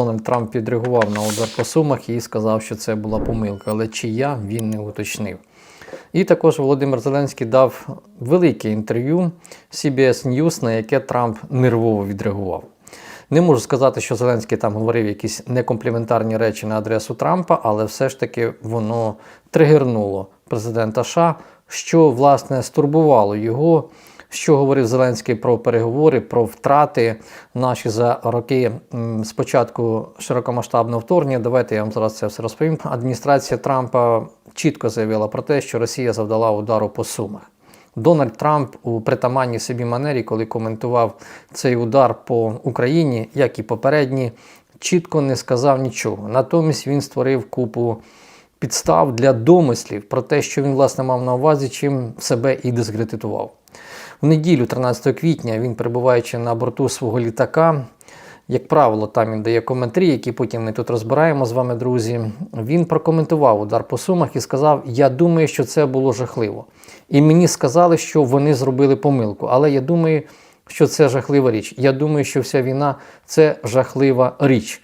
Дональд Трамп відреагував на удар по сумах і сказав, що це була помилка, але чия він не уточнив. І також Володимир Зеленський дав велике інтерв'ю CBS News, на яке Трамп нервово відреагував. Не можу сказати, що Зеленський там говорив якісь некомпліментарні речі на адресу Трампа, але все ж таки воно тригернуло президента США, що власне стурбувало його. Що говорив Зеленський про переговори, про втрати наші за роки спочатку широкомасштабного вторгнення. Давайте я вам зараз це все розповім. Адміністрація Трампа чітко заявила про те, що Росія завдала удару по сумах. Дональд Трамп у притаманній собі манері, коли коментував цей удар по Україні, як і попередні, чітко не сказав нічого. Натомість він створив купу підстав для домислів про те, що він власне мав на увазі, чим себе і дискредитував. В неділю, 13 квітня, він, перебуваючи на борту свого літака, як правило, там він дає коментарі, які потім ми тут розбираємо з вами, друзі. Він прокоментував удар по сумах і сказав: Я думаю, що це було жахливо. І мені сказали, що вони зробили помилку. Але я думаю, що це жахлива річ. Я думаю, що вся війна це жахлива річ.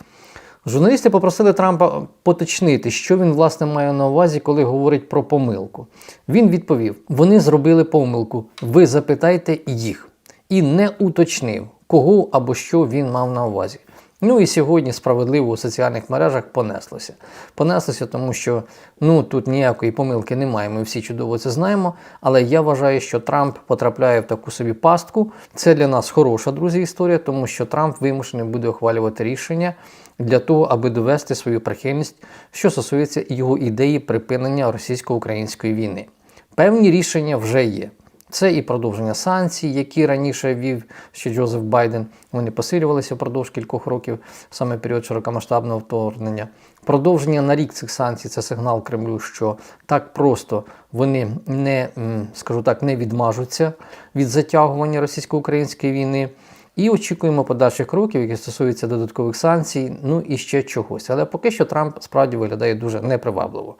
Журналісти попросили Трампа поточнити, що він власне має на увазі, коли говорить про помилку. Він відповів: вони зробили помилку. Ви запитайте їх. І не уточнив, кого або що він мав на увазі. Ну і сьогодні справедливо у соціальних мережах понеслося. Понеслося, тому що ну тут ніякої помилки немає. Ми всі чудово це знаємо. Але я вважаю, що Трамп потрапляє в таку собі пастку. Це для нас хороша друзі історія, тому що Трамп вимушений буде ухвалювати рішення для того, аби довести свою прихильність, що стосується його ідеї припинення російсько-української війни. Певні рішення вже є. Це і продовження санкцій, які раніше вів ще Джозеф Байден. Вони посилювалися впродовж кількох років, саме період широкомасштабного вторгнення. Продовження на рік цих санкцій це сигнал Кремлю, що так просто вони не, скажу так, не відмажуться від затягування російсько-української війни. І очікуємо подальших кроків, які стосуються додаткових санкцій, ну і ще чогось. Але поки що Трамп справді виглядає дуже непривабливо.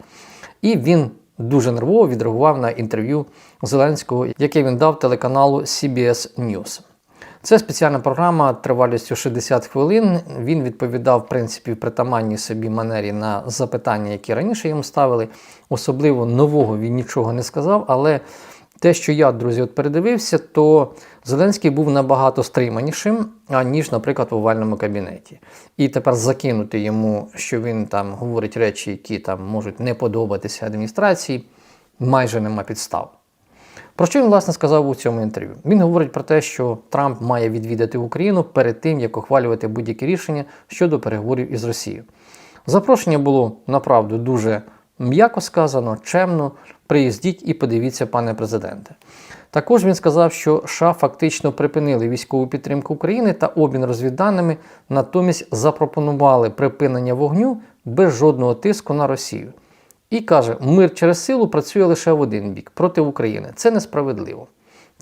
І він дуже нервово відреагував на інтерв'ю Зеленського, яке він дав телеканалу CBS News. Це спеціальна програма тривалістю 60 хвилин. Він відповідав, в принципі, в притаманній собі манері на запитання, які раніше йому ставили. Особливо нового він нічого не сказав, але те, що я, друзі, от передивився, то Зеленський був набагато стриманішим, аніж, наприклад, в овальному кабінеті. І тепер закинути йому, що він там говорить речі, які там можуть не подобатися адміністрації, майже нема підстав. Про що він, власне, сказав у цьому інтерв'ю? Він говорить про те, що Трамп має відвідати Україну перед тим, як ухвалювати будь-які рішення щодо переговорів із Росією. Запрошення було направду дуже м'яко сказано, чемно. Приїздіть і подивіться, пане президенте. Також він сказав, що США фактично припинили військову підтримку України та обмін розвідданими, натомість запропонували припинення вогню без жодного тиску на Росію. І каже, мир через силу працює лише в один бік проти України. Це несправедливо.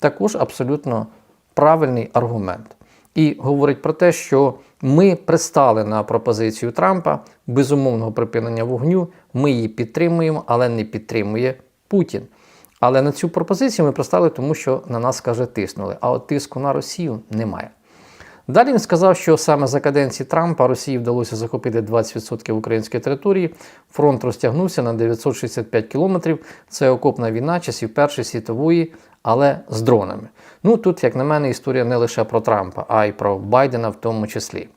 Також абсолютно правильний аргумент. І говорить про те, що ми пристали на пропозицію Трампа безумовного припинення вогню. Ми її підтримуємо, але не підтримує Путін. Але на цю пропозицію ми пристали, тому що на нас каже тиснули. А от тиску на Росію немає. Далі він сказав, що саме за каденції Трампа Росії вдалося захопити 20% української території. Фронт розтягнувся на 965 кілометрів. Це окопна війна часів Першої світової, але з дронами. Ну тут, як на мене, історія не лише про Трампа, а й про Байдена в тому числі.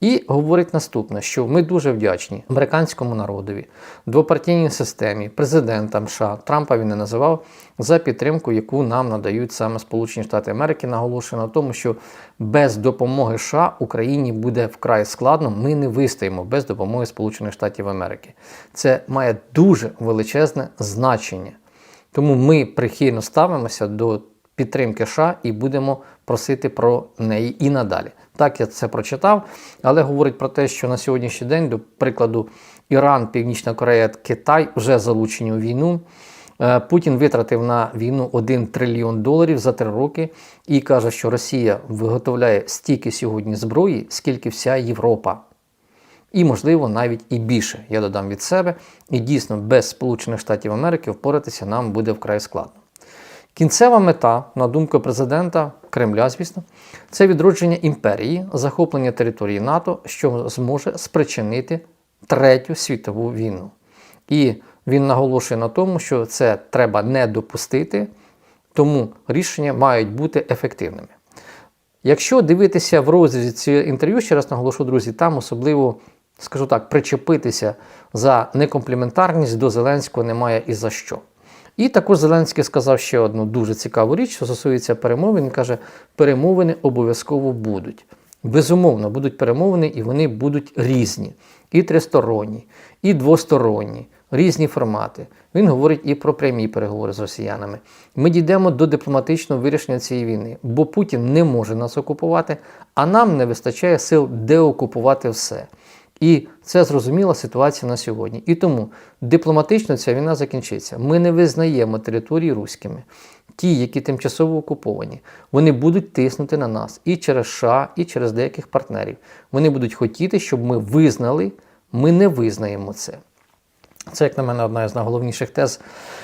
І говорить наступне, що ми дуже вдячні американському народові, двопартійній системі, президентам США, Трампа він не називав за підтримку, яку нам надають саме Сполучені Штати Америки. Наголошує на тому, що без допомоги США Україні буде вкрай складно. Ми не вистоїмо без допомоги Сполучених Штатів Америки. Це має дуже величезне значення. Тому ми прихильно ставимося до підтримки США і будемо просити про неї і надалі. Так, я це прочитав, але говорить про те, що на сьогоднішній день, до прикладу, Іран, Північна Корея, Китай вже залучені у війну. Е, Путін витратив на війну 1 трильйон доларів за три роки і каже, що Росія виготовляє стільки сьогодні зброї, скільки вся Європа. І, можливо, навіть і більше. Я додам від себе. І дійсно, без Сполучених Штатів Америки впоратися нам буде вкрай складно. Кінцева мета, на думку президента Кремля, звісно, це відродження імперії, захоплення території НАТО, що зможе спричинити Третю світову війну. І він наголошує на тому, що це треба не допустити, тому рішення мають бути ефективними. Якщо дивитися в розрізі цього інтерв'ю, ще раз наголошу, друзі, там особливо, скажу так, причепитися за некомпліментарність до Зеленського немає і за що. І також Зеленський сказав ще одну дуже цікаву річ, що стосується перемовин. Він каже, перемовини обов'язково будуть. Безумовно, будуть перемовини, і вони будуть різні. І тристоронні, і двосторонні, різні формати. Він говорить і про прямі переговори з росіянами. Ми дійдемо до дипломатичного вирішення цієї війни, бо Путін не може нас окупувати, а нам не вистачає сил деокупувати все. І це зрозуміла ситуація на сьогодні. І тому дипломатично ця війна закінчиться. Ми не визнаємо території руськими. Ті, які тимчасово окуповані, вони будуть тиснути на нас і через США, і через деяких партнерів. Вони будуть хотіти, щоб ми визнали, ми не визнаємо це. Це, як на мене, одна із найголовніших тез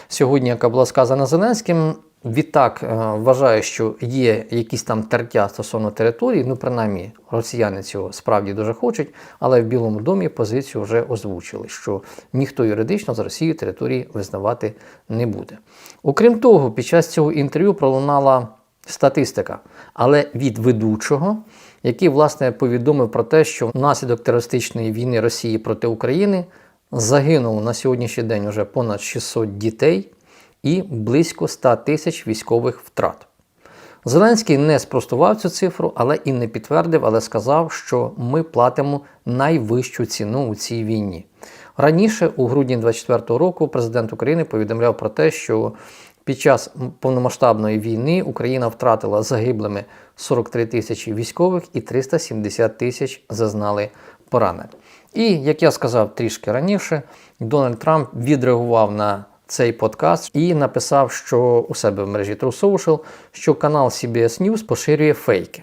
сьогодні, яка була сказана Зеленським. Відтак е, вважаю, що є якісь там тертя стосовно території. Ну, принаймні, росіяни цього справді дуже хочуть, але в Білому домі позицію вже озвучили, що ніхто юридично з Росією території визнавати не буде. Окрім того, під час цього інтерв'ю пролунала статистика, але від ведучого, який власне повідомив про те, що внаслідок терористичної війни Росії проти України загинуло на сьогоднішній день вже понад 600 дітей і близько 100 тисяч військових втрат. Зеленський не спростував цю цифру, але і не підтвердив, але сказав, що ми платимо найвищу ціну у цій війні. Раніше, у грудні 2024 року, президент України повідомляв про те, що під час повномасштабної війни Україна втратила загиблими 43 тисячі військових і 370 тисяч зазнали поранень. І як я сказав трішки раніше, Дональд Трамп відреагував на цей подкаст і написав, що у себе в мережі True Social, що канал CBS News поширює фейки.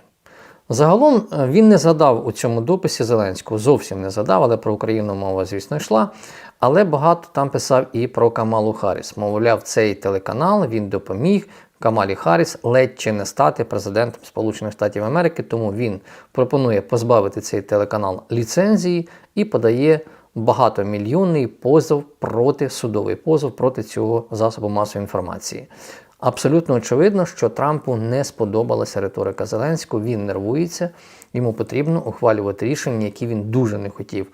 Загалом е, він не задав у цьому дописі Зеленського, зовсім не задав, але про Україну мова, звісно, йшла. Але багато там писав і про Камалу Харріс. Мовляв, цей телеканал він допоміг Камалі Харріс ледь чи не стати президентом Сполучених Штатів Америки, тому він пропонує позбавити цей телеканал ліцензії і подає багатомільйонний позов проти судовий позов проти цього засобу масової інформації. Абсолютно очевидно, що Трампу не сподобалася риторика Зеленського, він нервується, йому потрібно ухвалювати рішення, які він дуже не хотів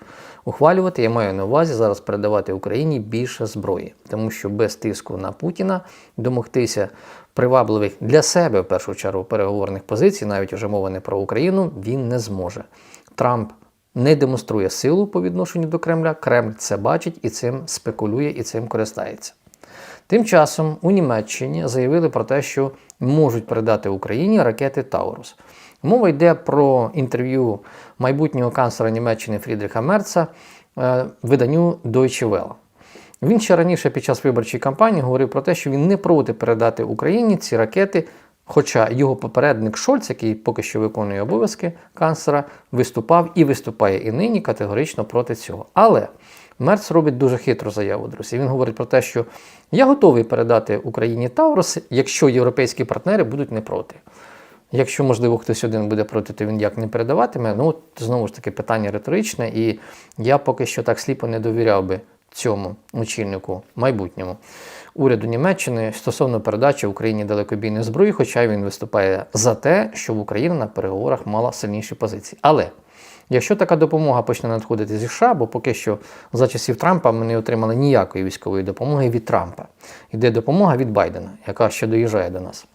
ухвалювати. Я маю на увазі зараз передавати Україні більше зброї, тому що без тиску на Путіна домогтися привабливих для себе в першу чергу переговорних позицій, навіть вже мова не про Україну, він не зможе. Трамп не демонструє силу по відношенню до Кремля. Кремль це бачить і цим спекулює, і цим користається. Тим часом у Німеччині заявили про те, що можуть передати Україні ракети Таурус. Мова йде про інтерв'ю майбутнього канцлера Німеччини Фрідріха Мерца е, виданню Deutsche Welle. Він ще раніше під час виборчої кампанії говорив про те, що він не проти передати Україні ці ракети. Хоча його попередник Шольц, який поки що виконує обов'язки канцлера, виступав і виступає і нині категорично проти цього. Але Мерц робить дуже хитру заяву, друзі. Він говорить про те, що я готовий передати Україні Таурус, якщо європейські партнери будуть не проти. Якщо, можливо, хтось один буде проти, то він як не передаватиме. Ну, знову ж таки, питання риторичне, і я поки що так сліпо не довіряв би цьому очільнику майбутньому уряду Німеччини стосовно передачі Україні далекобійної зброї, хоча він виступає за те, щоб Україна на переговорах мала сильніші позиції. Але якщо така допомога почне надходити зі США, бо поки що за часів Трампа ми не отримали ніякої військової допомоги від Трампа, йде допомога від Байдена, яка ще доїжджає до нас.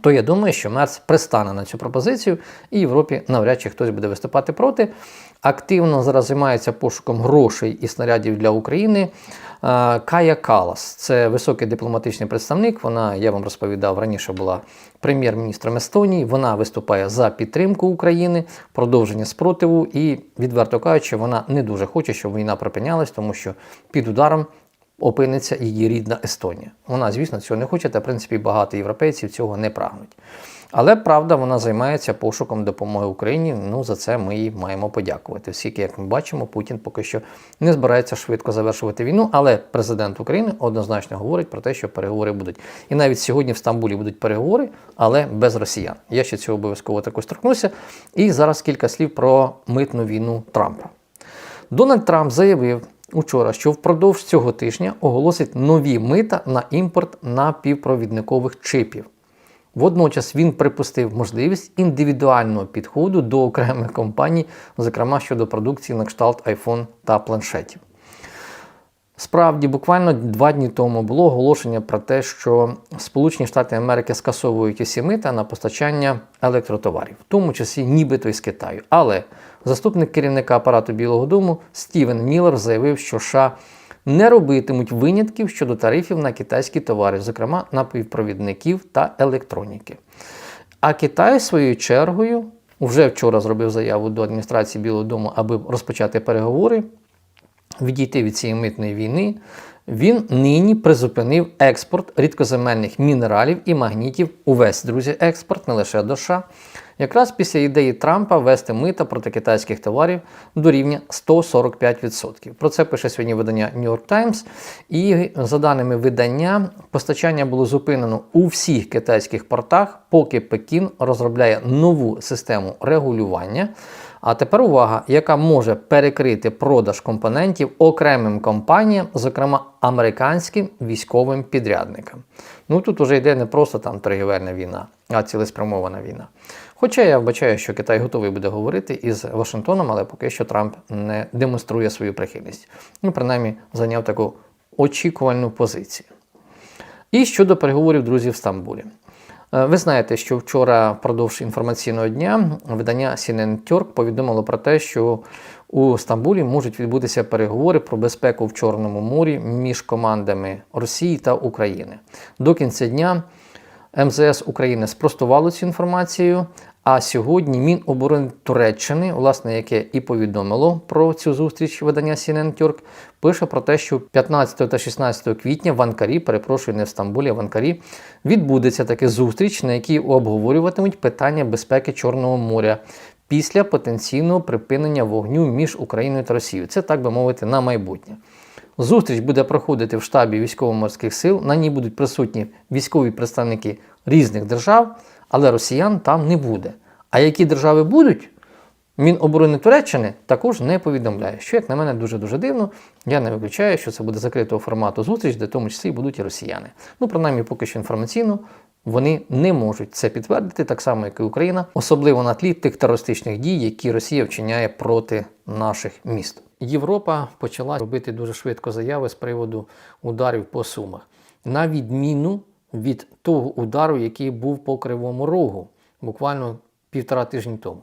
То я думаю, що Мерц пристане на цю пропозицію, і Європі навряд чи хтось буде виступати проти. Активно зараз займається пошуком грошей і снарядів для України. Е, Кая Калас це високий дипломатичний представник. Вона, я вам розповідав, раніше була прем'єр-міністром Естонії. Вона виступає за підтримку України, продовження спротиву і, відверто кажучи, вона не дуже хоче, щоб війна припинялась, тому що під ударом опиниться її рідна Естонія. Вона, звісно, цього не хоче, та в принципі багато європейців цього не прагнуть. Але правда, вона займається пошуком допомоги Україні. Ну за це ми їй маємо подякувати. Оскільки, як ми бачимо, Путін поки що не збирається швидко завершувати війну. Але президент України однозначно говорить про те, що переговори будуть. І навіть сьогодні в Стамбулі будуть переговори, але без росіян. Я ще цього обов'язково також торкнуся. І зараз кілька слів про митну війну Трампа. Дональд Трамп заявив учора, що впродовж цього тижня оголосить нові мита на імпорт напівпровідникових чипів. Водночас він припустив можливість індивідуального підходу до окремих компаній, зокрема щодо продукції на кшталт iPhone та планшетів. Справді, буквально два дні тому було оголошення про те, що Сполучені Штати Америки скасовують усі мита на постачання електротоварів, в тому числі нібито із Китаю. Але заступник керівника апарату Білого Дому Стівен Міллер заявив, що США не робитимуть винятків щодо тарифів на китайські товари, зокрема напівпровідників та електроніки. А Китай, своєю чергою, вже вчора зробив заяву до адміністрації Білого Дому, аби розпочати переговори відійти від цієї митної війни, він нині призупинив експорт рідкоземельних мінералів і магнітів, увесь, друзі, експорт, не лише до США, якраз після ідеї Трампа ввести мита проти китайських товарів до рівня 145%. Про це пише сьогодні видання New York Times. І за даними видання, постачання було зупинено у всіх китайських портах, поки Пекін розробляє нову систему регулювання. А тепер увага, яка може перекрити продаж компонентів окремим компаніям, зокрема американським військовим підрядникам. Ну тут уже йде не просто там торгівельна війна, а цілеспрямована війна. Хоча я вбачаю, що Китай готовий буде говорити із Вашингтоном, але поки що Трамп не демонструє свою прихильність. Ну, принаймні, зайняв таку очікувальну позицію. І щодо переговорів друзів в Стамбулі. Е, Ви знаєте, що вчора впродовж інформаційного дня видання CNN Turk повідомило про те, що у Стамбулі можуть відбутися переговори про безпеку в Чорному морі між командами Росії та України. До кінця дня МЗС України спростувало цю інформацію. А сьогодні Міноборони Туреччини, власне, яке і повідомило про цю зустріч видання CNN Turk, пише про те, що 15 та 16 квітня в Анкарі, перепрошую, не в Стамбулі, а в Анкарі, відбудеться таки зустріч, на якій обговорюватимуть питання безпеки Чорного моря після потенційного припинення вогню між Україною та Росією. Це так би мовити на майбутнє. Зустріч буде проходити в штабі військово-морських сил. На ній будуть присутні військові представники різних держав, але росіян там не буде. А які держави будуть, Міноборони Туреччини також не повідомляє, що, як на мене, дуже-дуже дивно. Я не виключаю, що це буде закритого формату зустріч, де в тому числі будуть і росіяни. Ну, принаймні, поки що інформаційно вони не можуть це підтвердити, так само, як і Україна, особливо на тлі тих терористичних дій, які Росія вчиняє проти наших міст. Європа почала робити дуже швидко заяви з приводу ударів по сумах, на відміну від того удару, який був по Кривому Рогу, буквально півтора тижні тому.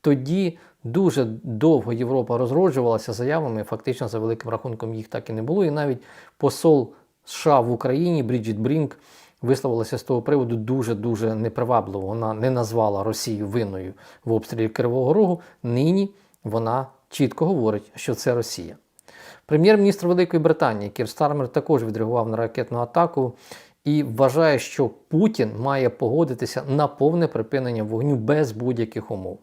Тоді дуже довго Європа розроджувалася заявами, фактично за великим рахунком їх так і не було. І навіть посол США в Україні Бріджіт Брінк висловилася з того приводу дуже-дуже непривабливо. Вона не назвала Росію винною в обстрілі Кривого Рогу. Нині вона чітко говорить, що це Росія. Прем'єр-міністр Великої Британії Кір Стармер також відреагував на ракетну атаку і вважає, що Путін має погодитися на повне припинення вогню без будь-яких умов.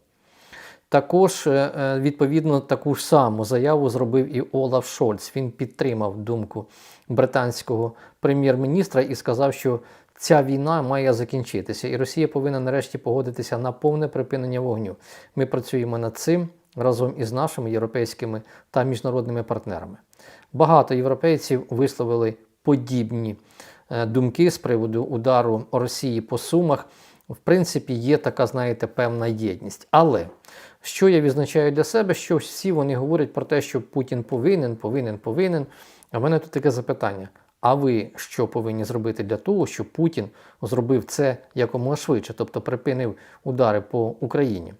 Також, е, е, відповідно, таку ж саму заяву зробив і Олаф Шольц. Він підтримав думку британського прем'єр-міністра і сказав, що ця війна має закінчитися, і Росія повинна нарешті погодитися на повне припинення вогню. Ми працюємо над цим разом із нашими європейськими та міжнародними партнерами. Багато європейців висловили подібні е, думки з приводу удару Росії по Сумах. В принципі, є така, знаєте, певна єдність. Але що я відзначаю для себе, що всі вони говорять про те, що Путін повинен, повинен, повинен. А в мене тут таке запитання: а ви що повинні зробити для того, щоб Путін зробив це якомога швидше, тобто припинив удари по Україні?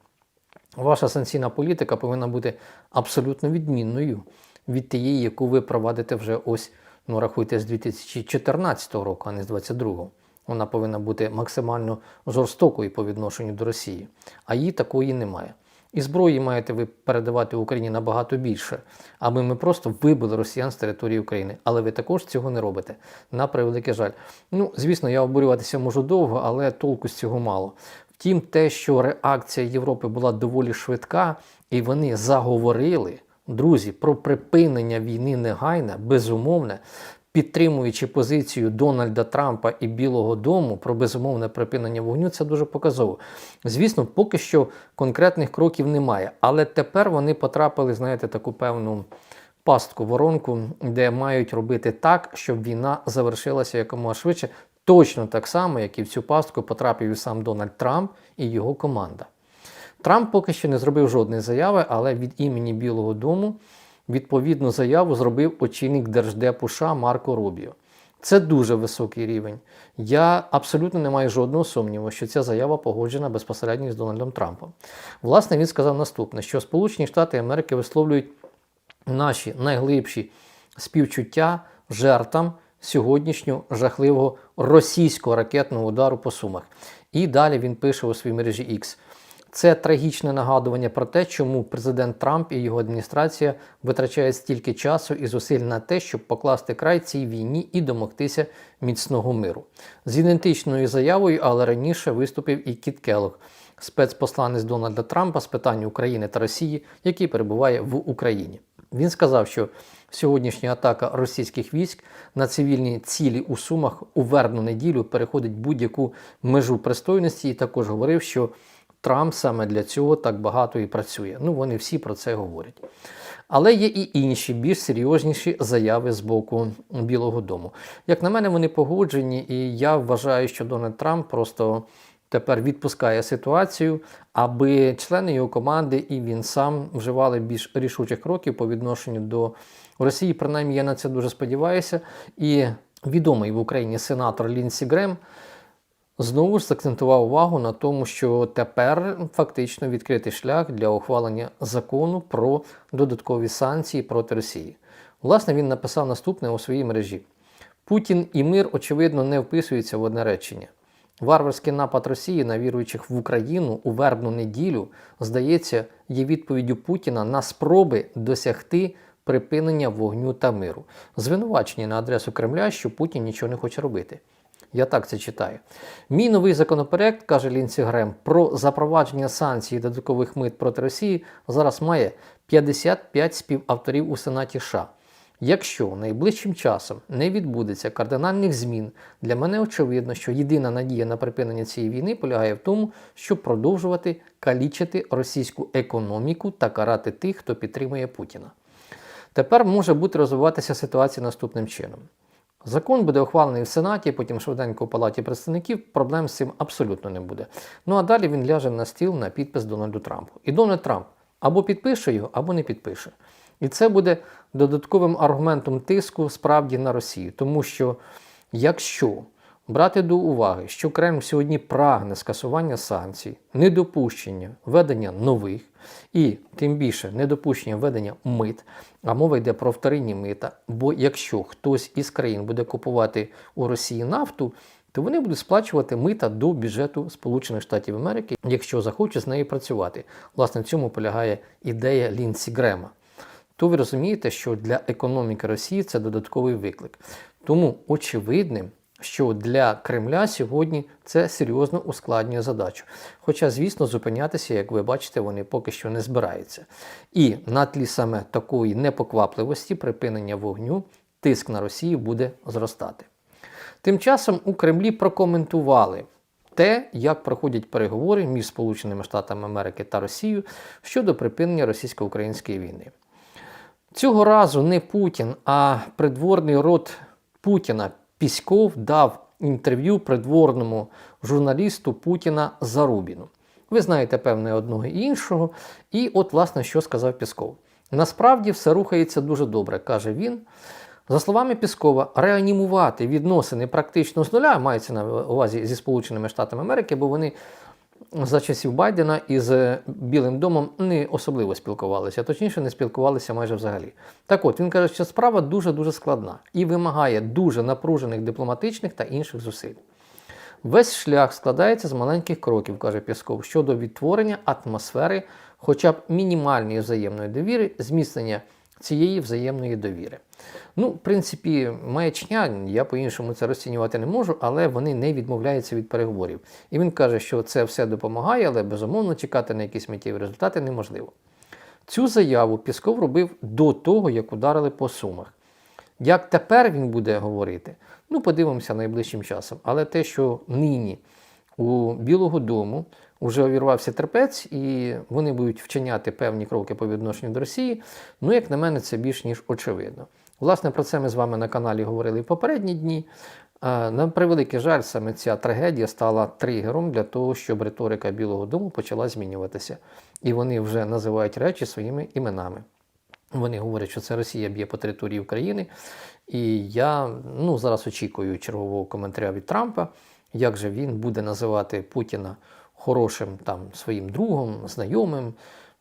Ваша санкційна політика повинна бути абсолютно відмінною від тієї, яку ви провадите вже ось, ну рахуйте, з 2014 року, а не з 2022. Вона повинна бути максимально жорстокою по відношенню до Росії, а її такої немає. І зброї маєте ви передавати Україні набагато більше, аби ми просто вибили росіян з території України. Але ви також цього не робите. На превеликий жаль. Ну, звісно, я обурюватися можу довго, але толку з цього мало. Втім, те, що реакція Європи була доволі швидка, і вони заговорили, друзі, про припинення війни негайне, безумовне, підтримуючи позицію Дональда Трампа і Білого Дому про безумовне припинення вогню, це дуже показово. Звісно, поки що конкретних кроків немає, але тепер вони потрапили, знаєте, таку певну. Пастку воронку, де мають робити так, щоб війна завершилася якомога швидше, точно так само, як і в цю пастку потрапив і сам Дональд Трамп і його команда. Трамп поки що не зробив жодної заяви, але від імені Білого Дому відповідну заяву зробив очільник Держдепу США Марко Рубіо. Це дуже високий рівень. Я абсолютно не маю жодного сумніву, що ця заява погоджена безпосередньо з Дональдом Трампом. Власне, він сказав наступне: що Сполучені Штати Америки висловлюють наші найглибші співчуття жертвам сьогоднішнього жахливого російського ракетного удару по Сумах. І далі він пише у своїй мережі X. Це трагічне нагадування про те, чому президент Трамп і його адміністрація витрачають стільки часу і зусиль на те, щоб покласти край цій війні і домогтися міцного миру. З ідентичною заявою, але раніше виступив і Кіт Келлог, спецпосланець Дональда Трампа з питань України та Росії, який перебуває в Україні. Він сказав, що сьогоднішня атака російських військ на цивільні цілі у Сумах у вербну неділю переходить будь-яку межу пристойності, і також говорив, що Трамп саме для цього так багато і працює. Ну, вони всі про це говорять. Але є і інші, більш серйозніші заяви з боку Білого Дому. Як на мене, вони погоджені, і я вважаю, що Дональд Трамп просто тепер відпускає ситуацію, аби члени його команди і він сам вживали більш рішучих кроків по відношенню до Росії. Принаймні, я на це дуже сподіваюся. І відомий в Україні сенатор Лінсі Грем знову ж закцентував увагу на тому, що тепер фактично відкритий шлях для ухвалення закону про додаткові санкції проти Росії. Власне, він написав наступне у своїй мережі: Путін і мир, очевидно, не вписуються в одне речення. Варварський напад Росії на віруючих в Україну у вербну неділю, здається, є відповіддю Путіна на спроби досягти припинення вогню та миру. Звинувачення на адресу Кремля, що Путін нічого не хоче робити. Я так це читаю. Мій новий законопроект, каже Лінсі Грем, про запровадження санкцій додаткових мит проти Росії зараз має 55 співавторів у Сенаті США. Якщо найближчим часом не відбудеться кардинальних змін, для мене очевидно, що єдина надія на припинення цієї війни полягає в тому, щоб продовжувати калічити російську економіку та карати тих, хто підтримує Путіна. Тепер може бути розвиватися ситуація наступним чином. Закон буде ухвалений в Сенаті, потім швиденько у Палаті представників. Проблем з цим абсолютно не буде. Ну а далі він ляже на стіл на підпис Дональду Трампу. І Дональд Трамп або підпише його, або не підпише. І це буде додатковим аргументом тиску справді на Росію. Тому що якщо брати до уваги, що Кремль сьогодні прагне скасування санкцій, недопущення введення нових і тим більше недопущення введення мит, а мова йде про вторинні мита. Бо якщо хтось із країн буде купувати у Росії нафту, то вони будуть сплачувати мита до бюджету Сполучених Штатів Америки, якщо захочуть з нею працювати. Власне, в цьому полягає ідея Лінсі Грема. То ви розумієте, що для економіки Росії це додатковий виклик. Тому очевидним, що для Кремля сьогодні це серйозно ускладнює задачу. Хоча, звісно, зупинятися, як ви бачите, вони поки що не збираються. І на тлі саме такої непоквапливості припинення вогню тиск на Росію буде зростати. Тим часом у Кремлі прокоментували те, як проходять переговори між Сполученими Штатами Америки та Росією щодо припинення російсько-української війни. Цього разу не Путін, а придворний род Путіна Піськов дав інтерв'ю придворному журналісту Путіна Зарубіну. Ви знаєте, певне, одного і іншого. І от, власне, що сказав Пісков. Насправді все рухається дуже добре, каже він. За словами Піскова, реанімувати відносини практично з нуля мається на увазі зі Сполученими Штатами Америки, бо вони за часів Байдена із Білим домом не особливо спілкувалися, точніше, не спілкувалися майже взагалі. Так от він каже, що справа дуже-дуже складна і вимагає дуже напружених дипломатичних та інших зусиль. Весь шлях складається з маленьких кроків, каже Пісков, щодо відтворення атмосфери хоча б мінімальної взаємної довіри, зміцнення цієї взаємної довіри. Ну, в принципі, маячня, я по-іншому це розцінювати не можу, але вони не відмовляються від переговорів. І він каже, що це все допомагає, але безумовно чекати на якісь миттєві результати неможливо. Цю заяву Пісков робив до того, як ударили по сумах. Як тепер він буде говорити, ну подивимося найближчим часом. Але те, що нині у Білого Дому вже увірвався терпець, і вони будуть вчиняти певні кроки по відношенню до Росії, ну, як на мене, це більш ніж очевидно. Власне, про це ми з вами на каналі говорили в попередні дні. На превеликий жаль, саме ця трагедія стала тригером для того, щоб риторика Білого Дому почала змінюватися. І вони вже називають речі своїми іменами. Вони говорять, що це Росія б'є по території України. І я ну, зараз очікую чергового коментаря від Трампа, як же він буде називати Путіна хорошим там, своїм другом, знайомим,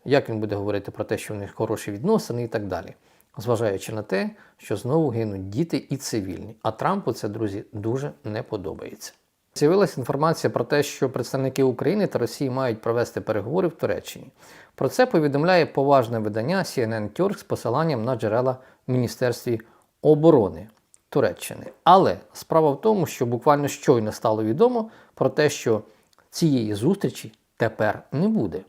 як він буде говорити про те, що в них хороші відносини і так далі. Зважаючи на те, що знову гинуть діти і цивільні. А Трампу це, друзі, дуже не подобається. З'явилася інформація про те, що представники України та Росії мають провести переговори в Туреччині. Про це повідомляє поважне видання CNN Turk з посиланням на джерела Міністерстві оборони Туреччини. Але справа в тому, що буквально щойно стало відомо про те, що цієї зустрічі тепер не буде.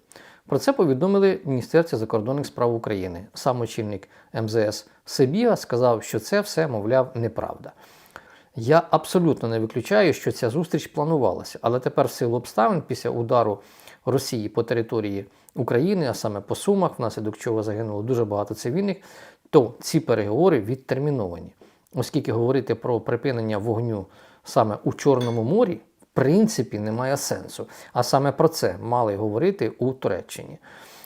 Про це повідомили в Міністерстві закордонних справ України. Сам очільник МЗС Сибіга сказав, що це все, мовляв, неправда. Я абсолютно не виключаю, що ця зустріч планувалася, але тепер в силу обставин після удару Росії по території України, а саме по Сумах, внаслідок чого загинуло дуже багато цивільних, то ці переговори відтерміновані. Оскільки говорити про припинення вогню саме у Чорному морі, принципі, немає сенсу. А саме про це мали говорити у Туреччині.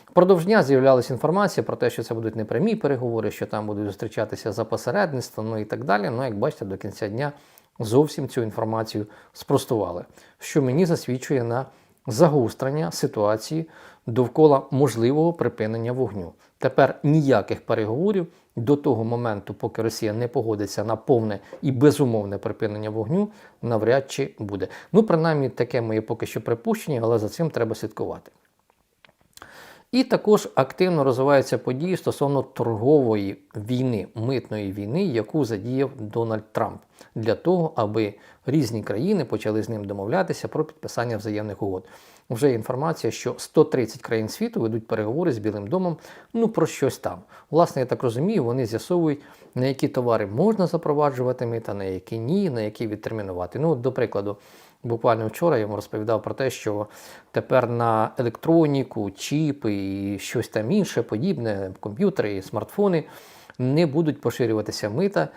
Впродовж дня з'являлася інформація про те, що це будуть непрямі переговори, що там будуть зустрічатися за посередництвом, ну і так далі. Ну, як бачите, до кінця дня зовсім цю інформацію спростували, що мені засвідчує на загострення ситуації довкола можливого припинення вогню. Тепер ніяких переговорів до того моменту, поки Росія не погодиться на повне і безумовне припинення вогню, навряд чи буде. Ну, принаймні, таке моє поки що припущення, але за цим треба слідкувати. І також активно розвиваються події стосовно торгової війни, митної війни, яку задіяв Дональд Трамп для того, аби різні країни почали з ним домовлятися про підписання взаємних угод. Вже є інформація, що 130 країн світу ведуть переговори з Білим домом ну про щось там. Власне, я так розумію, вони з'ясовують, на які товари можна запроваджувати мита, на які ні, на які відтермінувати. Ну, до прикладу. Буквально вчора я вам розповідав про те, що тепер на електроніку, чіпи і щось там інше, подібне, комп'ютери і смартфони не будуть поширюватися мита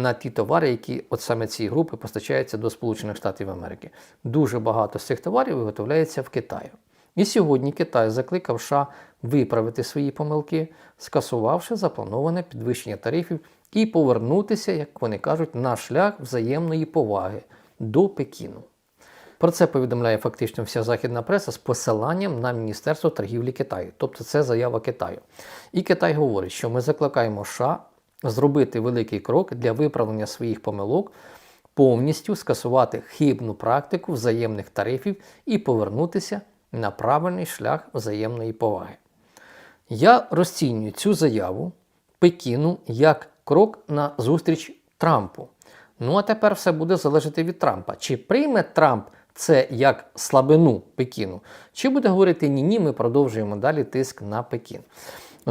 на ті товари, які от саме ці групи постачаються до Сполучених Штатів Америки. Дуже багато з цих товарів виготовляється в Китаї. І сьогодні Китай закликав США виправити свої помилки, скасувавши заплановане підвищення тарифів і повернутися, як вони кажуть, на шлях взаємної поваги до Пекіну. Про це повідомляє фактично вся західна преса з посиланням на Міністерство торгівлі Китаю. Тобто це заява Китаю. І Китай говорить, що ми закликаємо США зробити великий крок для виправлення своїх помилок, повністю скасувати хибну практику взаємних тарифів і повернутися на правильний шлях взаємної поваги. Я розцінюю цю заяву Пекіну як крок на зустріч Трампу. Ну а тепер все буде залежати від Трампа. Чи прийме Трамп це як слабину Пекіну, чи буде говорити ні, ні, ми продовжуємо далі тиск на Пекін.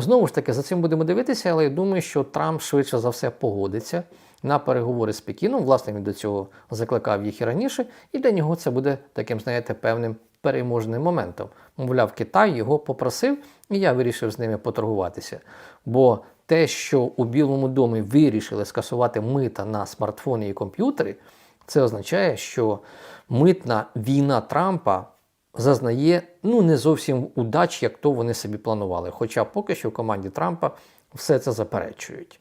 Знову ж таки, за цим будемо дивитися, але я думаю, що Трамп швидше за все погодиться на переговори з Пекіном. Власне, він до цього закликав їх і раніше, і для нього це буде таким, знаєте, певним переможним моментом. Мовляв, Китай його попросив, і я вирішив з ними поторгуватися. Бо те, що у Білому домі вирішили скасувати мита на смартфони і комп'ютери, це означає, що митна війна Трампа зазнає ну не зовсім удач, як то вони собі планували. Хоча поки що в команді Трампа все це заперечують.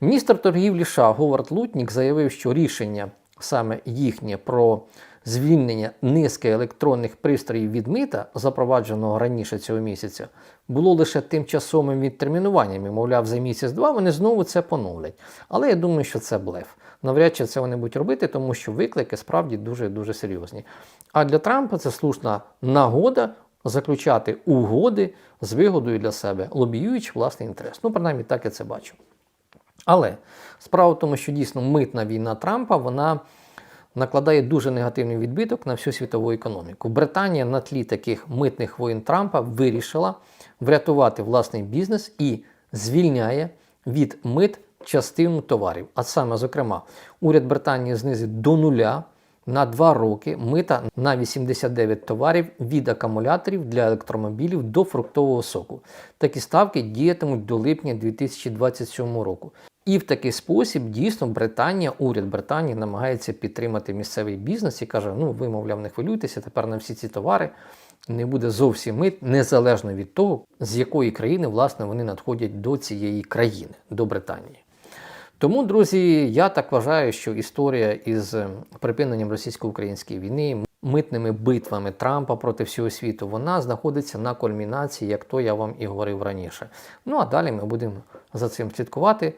Міністр торгівлі США Говард Лутнік заявив, що рішення саме їхнє про звільнення низки електронних пристроїв від мита, запровадженого раніше цього місяця, було лише тимчасовим відтермінуванням. І, мовляв, за місяць-два вони знову це поновлять. Але я думаю, що це блеф. Навряд чи це вони будуть робити, тому що виклики справді дуже дуже серйозні. А для Трампа це слушна нагода заключати угоди з вигодою для себе, лобіюючи власний інтерес. Ну, принаймні, так я це бачу. Але справа в тому, що дійсно митна війна Трампа вона накладає дуже негативний відбиток на всю світову економіку. Британія на тлі таких митних воєн Трампа вирішила врятувати власний бізнес і звільняє від мит частину товарів. А саме, зокрема, уряд Британії знизить до нуля на 2 роки мита на 89 товарів від акумуляторів для електромобілів до фруктового соку. Такі ставки діятимуть до липня 2027 року. І в такий спосіб дійсно Британія, уряд Британії намагається підтримати місцевий бізнес і каже: ну ви, мовляв, не хвилюйтеся, тепер на всі ці товари не буде зовсім мит, незалежно від того, з якої країни власне вони надходять до цієї країни, до Британії. Тому, друзі, я так вважаю, що історія із е, припиненням російсько-української війни, митними битвами Трампа проти всього світу, вона знаходиться на кульмінації, як то я вам і говорив раніше. Ну а далі ми будемо за цим слідкувати.